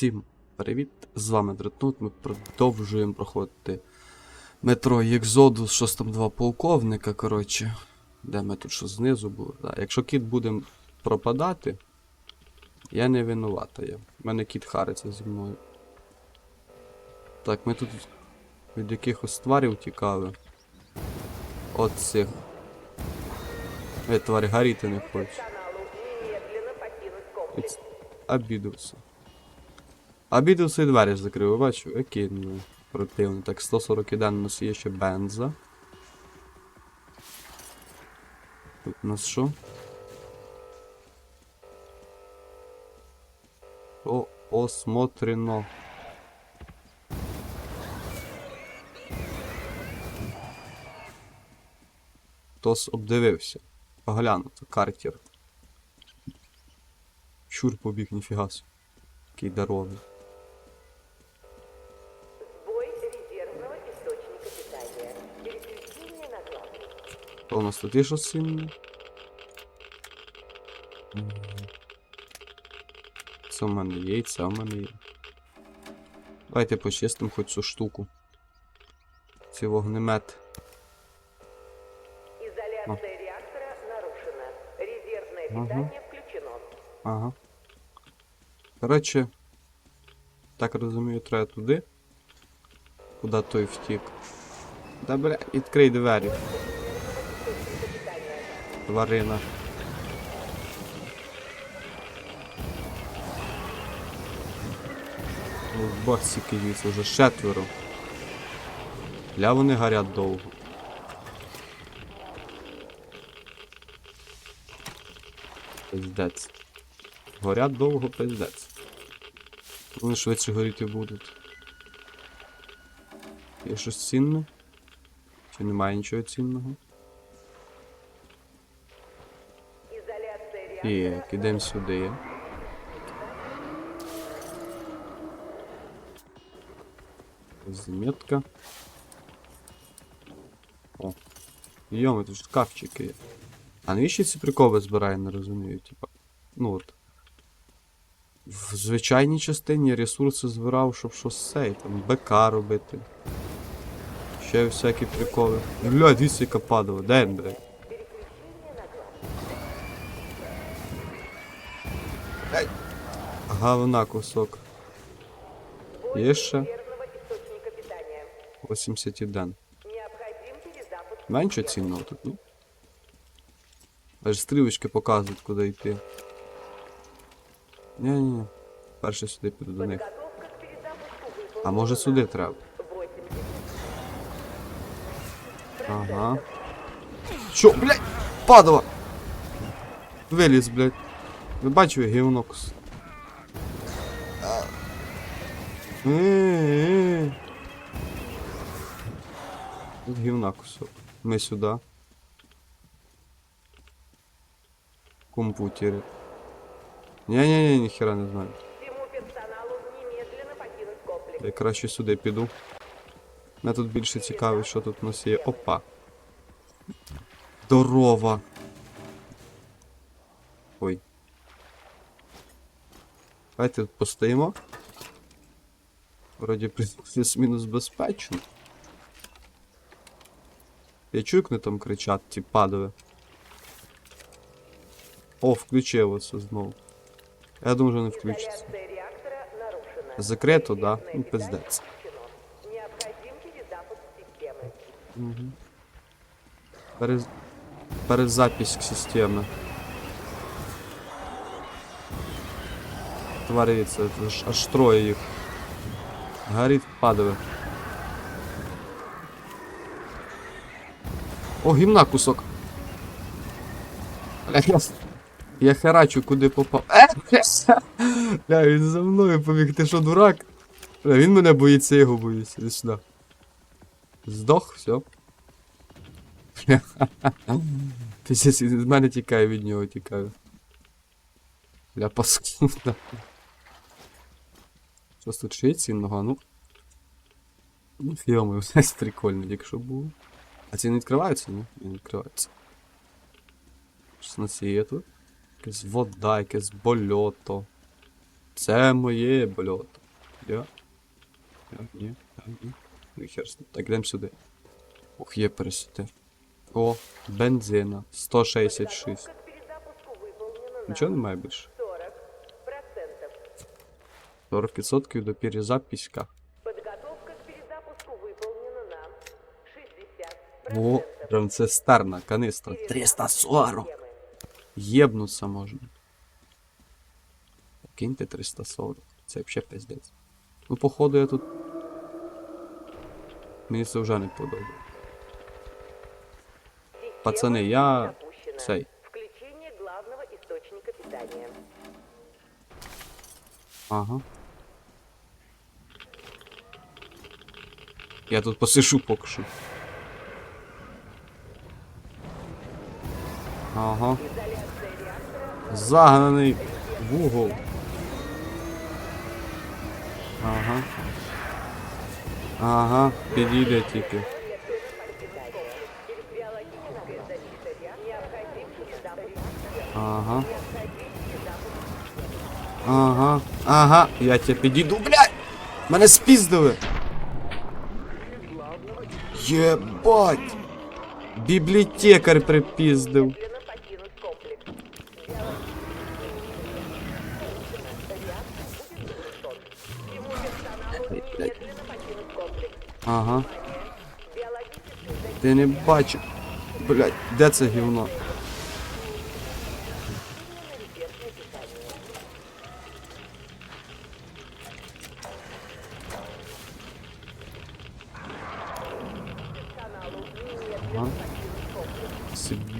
Всім привіт! З вами Дреднут. Ми продовжуємо проходити метро Exodus, щось там два полковника, коротше. Де ми тут що знизу були? Да. Якщо кіт буде пропадати, я не винувата. Я. У мене кіт хариться зі мною. Так, ми тут від якихось тварів тікали. От цих. Е, тварі горіти не немедленно. Обідався. Обідався і двері закрив, бачу, який ну. Так, 141 у нас є ще бенза. Тут у нас що? О, осмотрено. Хтось обдивився. Поглянуто, картір. Щур побіг, ніфіга собі. Який здоровий. У нас тут є щось сильне? Це в мене є, і це в мене є. Давайте почистимо хоч цю штуку. Цей вогнемет. Изоляция реактора нарушена. Резервное Ага. питание включено. Ага. Коротше, так розумію, треба туди. Куди той втік. Да бля, відкрий двері. Тварина. Скільки їх, вже четверо. Ля вони горять довго. Пиздець. Горять довго пиздець. Вони швидше горіти будуть. Є щось цінне? Чи немає нічого цінного? Є, ідемо сюди. Заметка. О. Йоми, тут шкафчики є. А навіщо ці приколи збирає, не розумію, типа. Ну от. В звичайній частині ресурси збирав, щоб щось сей, там БК робити. Ще всякі приколи. Бля, дивіться, яка падала. Де блядь? Говна кусок. Є ще резервного источника питания. 81. Менше цінного тут, ні? Аж стрілочки показують, куди йти. Ні-ні. Перше сюди піду до них. А може сюди треба? Ага. Що, блядь? Падала! Виліз, блядь. Ви бачили гівно гівна кусок. Ми сюди. Комп'ютери. Ні-ні-ні, ніхера не знаю. Я краще сюди піду. Мене тут більше цікавить, що тут у нас є. Опа. Здорова. Ой. Давайте тут постоїмо. Вроді плюс-мінус безпечно. Я чую, як вони там кричать, ті падали. О, включилося знову. Я думаю, що не включиться. Закрито, да? Ну, питание пиздец. включено. Необходим перезапуск системы. Перез... Перезапись системи. Твориться, це ж аж троє їх. Горить, падає. О, гімна кусок. Бля, я, херачу, куди попав. Е, бля, Бля, він за мною побіг, ти що, дурак? Бля, він мене боїться, його боюся. Іди сюди. Здох, все. Зараз від мене тікає, від нього тікаю. Бля, паскуда. Щось тут ще цінного, ну. Ну, йоми, все прикольно, якщо було. А ці не відкриваються, ні? Не відкриваються. У нас є тут. Якась вода, якесь больото. Це моє бльот. Я? Я? Ні? Я? Ні? Ну і хер. Так, йдемо сюди. Ух, є пересити. О, бензина. 166. Подготовка к перезапуску выполнена на Нічого немає більше. 40%. 40% до перезаписка. Подготовка к перезапуску выполнена на 60%. О, прям цистерна, канистра. Перезапуск 340. системы. Єбнуться можна. Киньте 340. Це взагалі пиздець. Ну, походу, я тут. Мені це вже не подобається. Пацани, я цей. Включение главного источника питания. Ага. Я тут посишу поки що. Ага. Загнаний в угол. Ага. Ага, підійде тільки. Ага. Ага. Ага. Я тебе підійду, блядь! Мене спіздили! Єбать! Бібліотекар припіздив. Ага. Ти не бачив. Блять, де це гівно?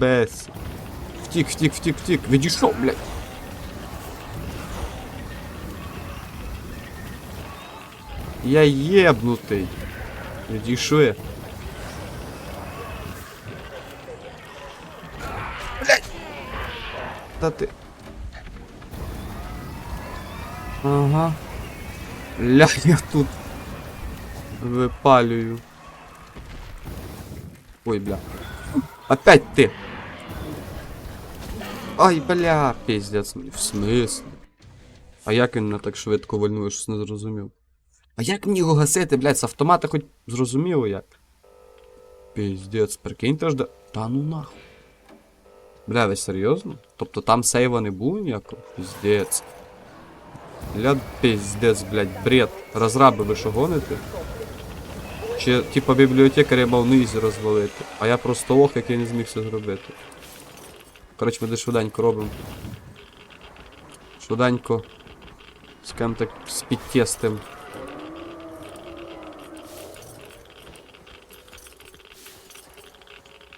комплекс. Сібес. Втік, втік, втік, втік. Відійшов, блядь. Я єбнутий. Відійшли. Блядь. Та ти. Ага. Ля, я тут випалюю. Ой, бля. Опять ты. Ай, бля, пиздец. В смислі? А як він не так швидко вольнує, щось не зрозумів. А як мені його гасити, блядь, з автомата хоч зрозуміло як? Пиздец, прикиньте ж да. Та ну нахуй. Бля, ви серйозно? Тобто там сейва не було ніякого? Пиздец. Бля, пиздец, блядь, бред. Розраби ви що гоните? Чи типа бібліотекаря мав низі розвалити, а я просто лох, який не зміг це зробити. Коротше, ми де швиденько робимо. Швиденько. Скажем так, спідтестим.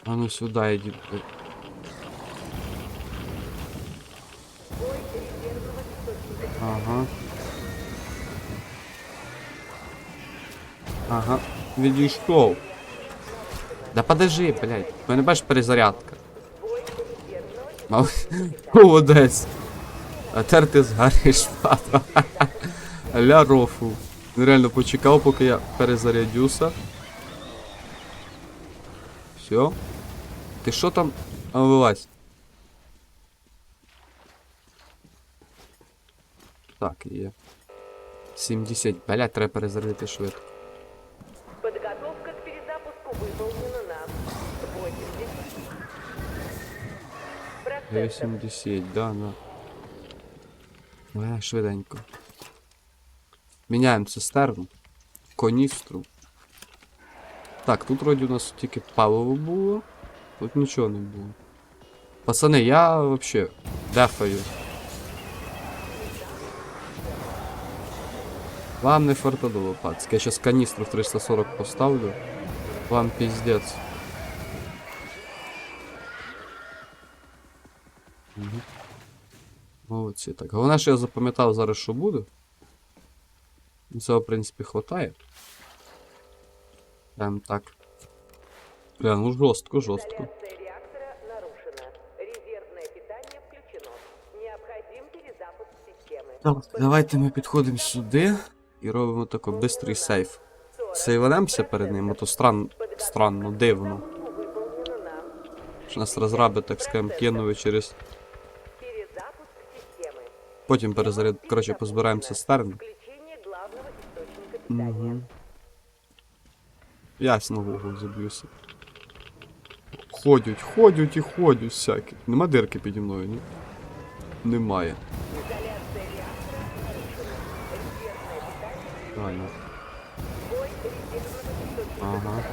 А ну сюди йди. блядь. Ага. Ага. Відійшов. Да подожди, блядь. У мене бачиш перезарядка. Молодець. А тепер ти згариш, папа. Ля рофу. Реально почекав, поки я перезарядюся. Все. Ти що там? А вилазь. Так, є. 70. Блядь, треба перезарядити швидко. 80%. 80, да, да. Е, швиденько. Міняємо цистерну. Коністру. Так, тут вроді у нас тільки паливо було. Тут нічого не було. Пацани, я вообще дефаю. Вам не фартадуло, пацки. Я сейчас каністру в 340 поставлю. Вам пиздец. Молодці. Так, головне, що я запам'ятав зараз, що буде. Цього, в принципі, хватає. Прям так. Бля, ну жорстко, жорстко. Так, давайте ми підходимо сюди і робимо такий бистрий сейф. Сейванемося перед ним, а то стран... странно, дивно. Що нас розраби, так скажем, кинули через. Потім перезаряд. Коротше, позбираємо цистерни. Включение главного. Угу. Ясно, Google заб'юся. Ходять, ходять і ходять всякі. Нема дирки піді мною, ні? Немає. Источника Ага.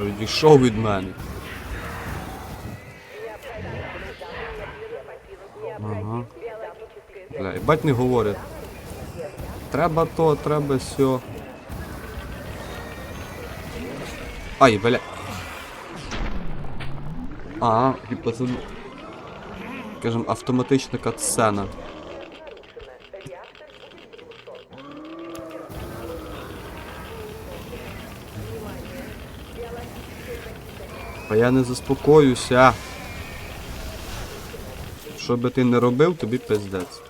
Відійшов від мене. Ага. Бля, бать не говорять. Треба то, треба сьо. Ай, бля. А, типа це. Скажем, автоматична катсцена. А я не заспокоюся. Що би ти не робив, тобі пиздець.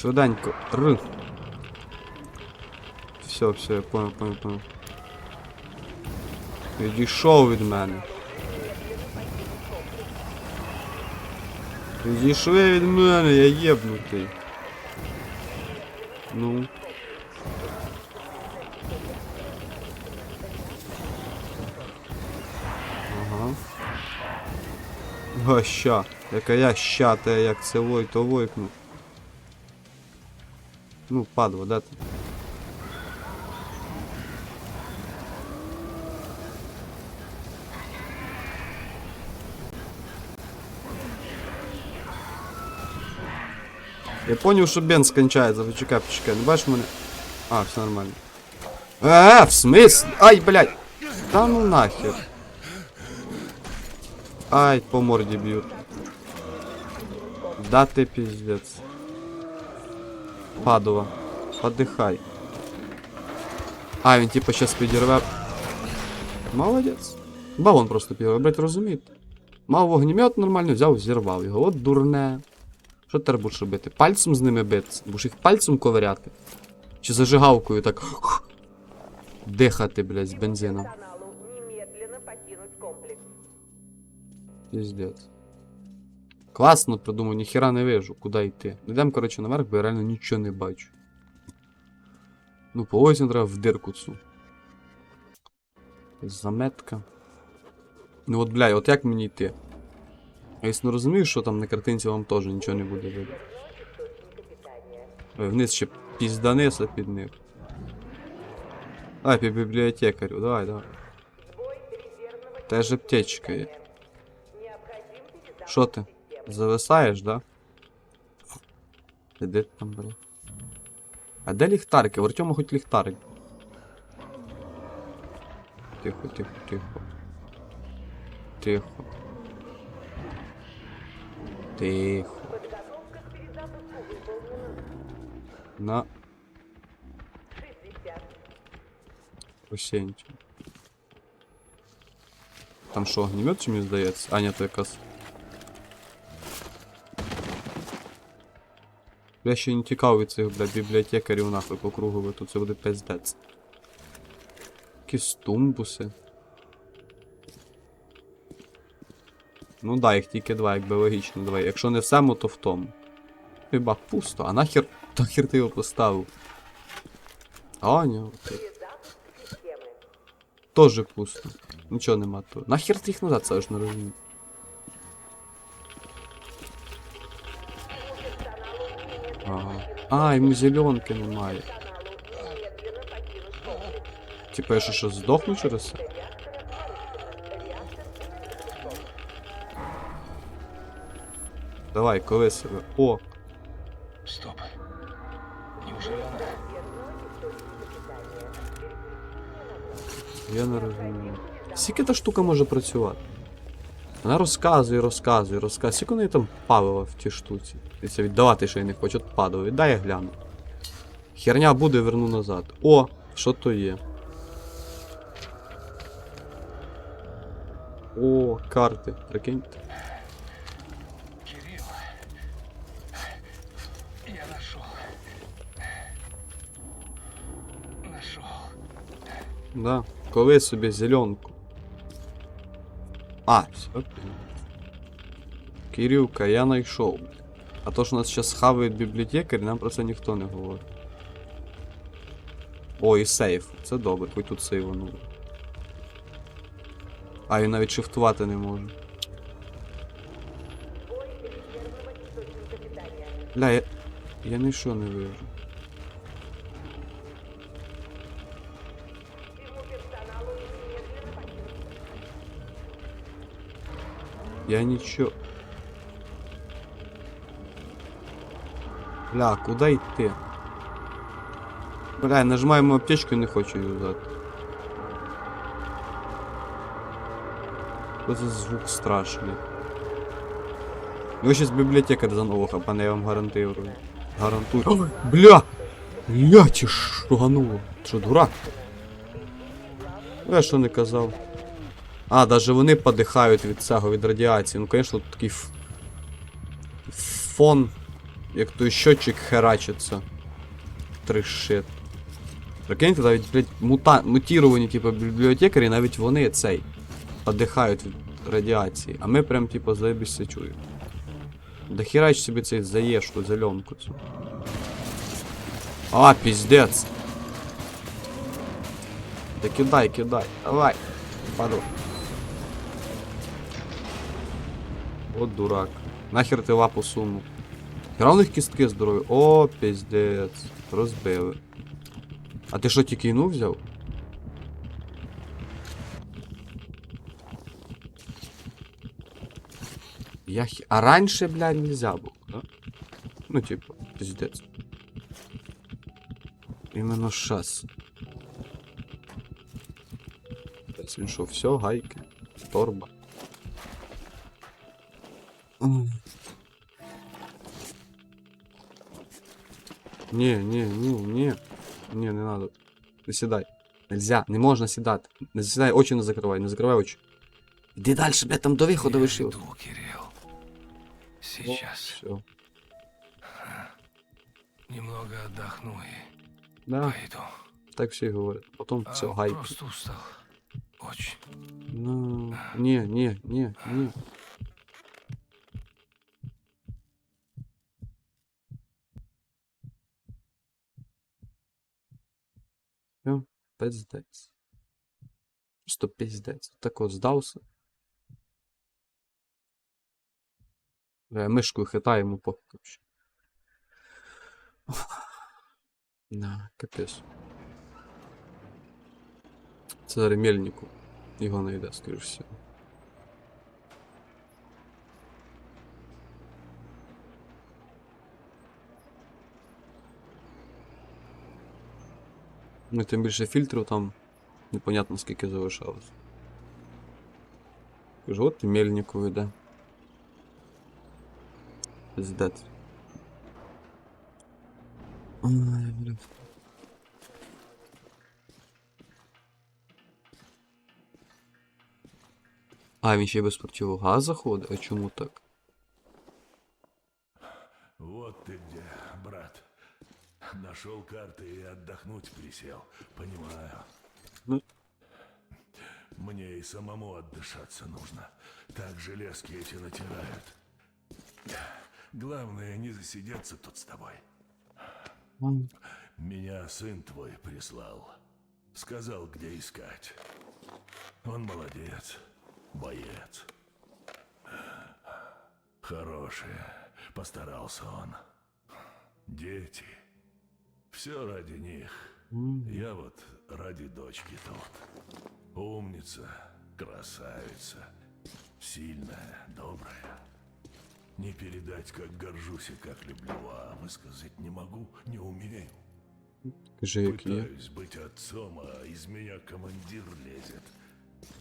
Швиденько. Р. Все, все, я понял, понял, понял. Відійшов від мене. Відійшли від мене, я єбнутий. Ну. Ага. Га, ща. Яка я ща, те як це вой, то войкну. Ну, падло, де ти? Я понял, що бенз скончається, почекай, почекай, не бачиш мене? А, все нормально. А, в смысле? Ай, блядь! Да ну нахер. Ай, по морде бьют. Да ты пиздец. Падова. Отдыхай. А, він типа сейчас підірве. Молодець. Балон просто підірве, блять, розумієте? Мав вогнемет нормально, взяв, зірвав його. От дурне. Що тепер будеш робити? Пальцем з ними битися? Будеш їх пальцем ковиряти? Чи зажигалкою так дихати, блядь, з бензином? Піздець. Класно придумав, ніхіра не вижу, куди йти. Йдемо, коротше, наверх, бо я реально нічого не бачу. Ну, по озі треба в дирку цю. Заметка. Ну от, бля, от як мені йти? А якщо не розумію, що там на картинці вам теж нічого не буде видно. Ой, Вниз ще пізданиса під них. Ай, під бібліотекарю, давай, давай. Резервного Теж аптечка є. Що ти? системы. Зависаєш, да? Де ти там, бля? А де ліхтарики? В Артема хоч ліхтарик. Тихо, тихо, тихо. Тихо. Тихо. Подготовка к перезапуску выполнена. На 60. осінчу. Там що, огнемет чи мені здається? А, ні, то якась. Я ще не тікав від цих, бля, бібліотекарів нахуй по кругу, бо тут це буде пиздець. Якісь тумбуси. Ну да, їх тільки два, якби логічно, давай. Якщо не в цьому, то в тому. Хіба пусто, а нахер, нахер ти його поставив? А, ні. Тоже пусто. Нічого нема тут. Нахер ти їх назад, це ж не розумію. Ага. А, йому зеленки немає. Типа я що, що здохну через це? Давай, коли себе. О, Стоп. Неужели она? я не розумію. Скільки та штука може працювати? Вона розказує, розказує, розказує. Скільки неї там палива в тій штуці? І це віддавати ще й не хоче. От падало. Віддай я гляну. Херня буде, верну назад. О, що то є? О, карти. Прикиньте. Кирилл. Я нашел. Нашел. Да. Коли собі зеленку. А, все. Кирилка, я знайшов. А то, що нас зараз хавають бібліотекарі, нам про це ніхто не говорить. О, і сейф. Це добре, хоч тут сейванули. А, він навіть шифтувати не може. Бля, я. Я нічого не вижу. Я нічого. Бля, куди йти? Бля, я нажимаємо аптечку і не хочу її взяти. Що це звук страшний. Ну щас бібліотекар заново хапане, я вам гарантую. Гарантую. Бля! Бля, чи шугануло. Що, дурак? Я що не казав. А, даже вони подихають від цього, від радіації. Ну, звісно, тут такий ф... фон, як той щотчик херачиться. Тришит. Прикиньте, навіть, блядь, мута... мутіровані, типу, бібліотекарі, навіть вони цей. Подихають від радіації. А ми прям, типу, заєбіся чуємо. Да хірач собі цей заєшку, зеленку цю. А, піздець. Да кидай, кидай, давай. Паду. От дурак. Нахер ти лапу сунув. Хера у них кістки здорові. О, піздець. Розбили. А ти що, тільки іну взяв? Я хі... А раніше, блядь, нельзя було, да? Ну, типу, піздець. Іменно щас. Він що, все, гайки, торба. Не, не, не, не. Не, не надо. Не сідай. Нельзя, не можна сідати. Не сідай, очі не закривай, не закривай очі. Іди далі, блядь, там до виходу Я вишив. иду, Кирилл. Сейчас Все. немного отдохну и Да, пойду. так всі говорять. Потім А, все, гайки. Просто устал. Очень. Ну, не, не, не, не. Пиздець. Просто пиздець. Так от здався. Бля, мишкою хитаємо похуй. На, капець. Це ремельнику. мельнику. Його не йде, скоріш всього. Ну, тим більше фільтрів там непонятно скільки залишалось. Кажу, от і мельнику йде. Пиздець. Бля. А, він ще й без противогаза заходить? А чому так? Нашел карты и отдохнуть присел. Понимаю. Ну. Мне и самому отдышаться нужно. Так железки эти натирают. Главное, не засидеться тут с тобой. Меня сын твой прислал. Сказал, где искать. Он молодец. Боец. Хороший. Постарался он. Дети. Все ради них. Я вот ради дочки тут. Умница, красавица, сильная, добрая. Не передать, как горжусь и как люблю, а высказать не могу, не умею. Кажи. Пытаюсь быть отцом, а из меня командир лезет.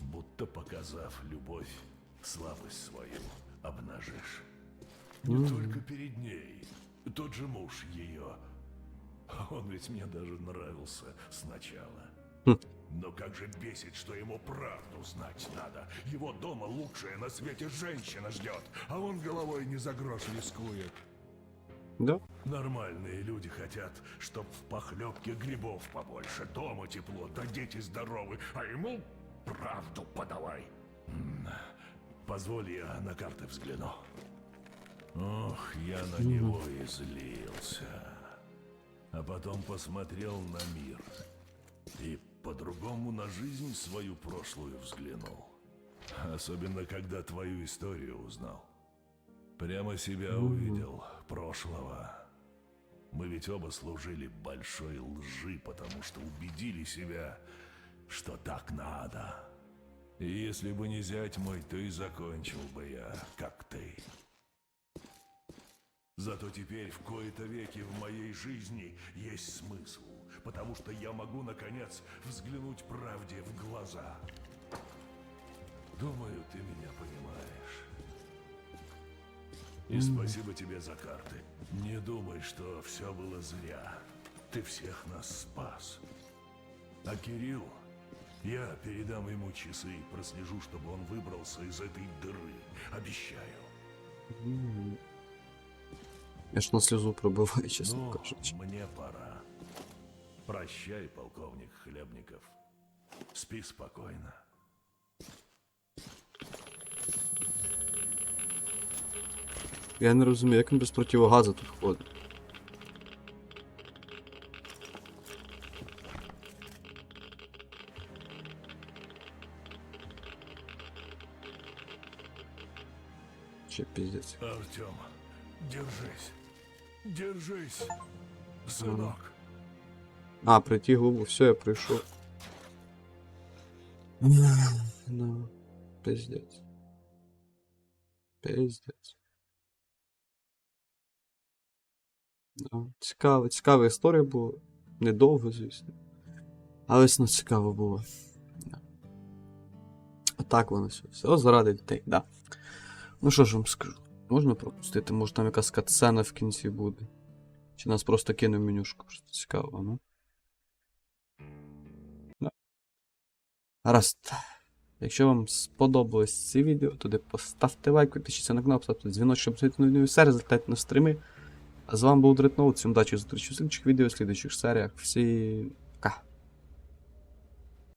Будто показав любовь, слабость свою обнажишь. Не только перед ней. Тот же муж ее. Он ведь мне даже нравился сначала. Но как же бесит, что ему правду знать надо. Его дома лучшая на свете женщина ждет, а он головой не за грош рискует. Да? Нормальные люди хотят, чтоб в похлебке грибов побольше, дома тепло, да дети здоровы, а ему правду подавай. Позволь я на карты взгляну. Ох, я на него и злился. А потом посмотрел на мир. И по-другому на жизнь свою прошлую взглянул. Особенно, когда твою историю узнал. Прямо себя увидел, прошлого. Мы ведь оба служили большой лжи, потому что убедили себя, что так надо. И если бы не зять мой, то и закончил бы я, как ты. Зато теперь в кои-то веки в моей жизни есть смысл, потому что я могу, наконец, взглянуть правде в глаза. Думаю, ты меня понимаешь. И спасибо тебе за карты. Не думай, что все было зря. Ты всех нас спас. А Кирилл, я передам ему часы и прослежу, чтобы он выбрался из этой дыры. Обещаю. Я ж на сльозу пробиваю, чесно Ну, кажучи. мне пора. Прощай, полковник Хлебников. Спи спокойно. Я не розумію, як він без противогазу тут ходить. Че пиздец. Артем, держись. Держись, сынок. А, прийти голову, все, я прийшов. Ну, пиздец. Пиздец. Да, цікава, цікава історія була. Недовго, звісно. Але ну, цікаво було. Да. Отак воно все. Все заради дітей, да. Ну що ж вам скажу? Можна пропустити? Може там якась катсцена в кінці буде. Чи нас просто кине в менюшку? Що цікаво, ну? Да. Гаразд. Якщо вам сподобалось це відео, тоді поставте лайк, підпишіться на канал, поставте дзвіночок, щоб знайти нові серії, залетайте на стріми. А з вами був Дредноут, всім удачі, зустрічі в слідчих відео, в слідчих серіях. Всі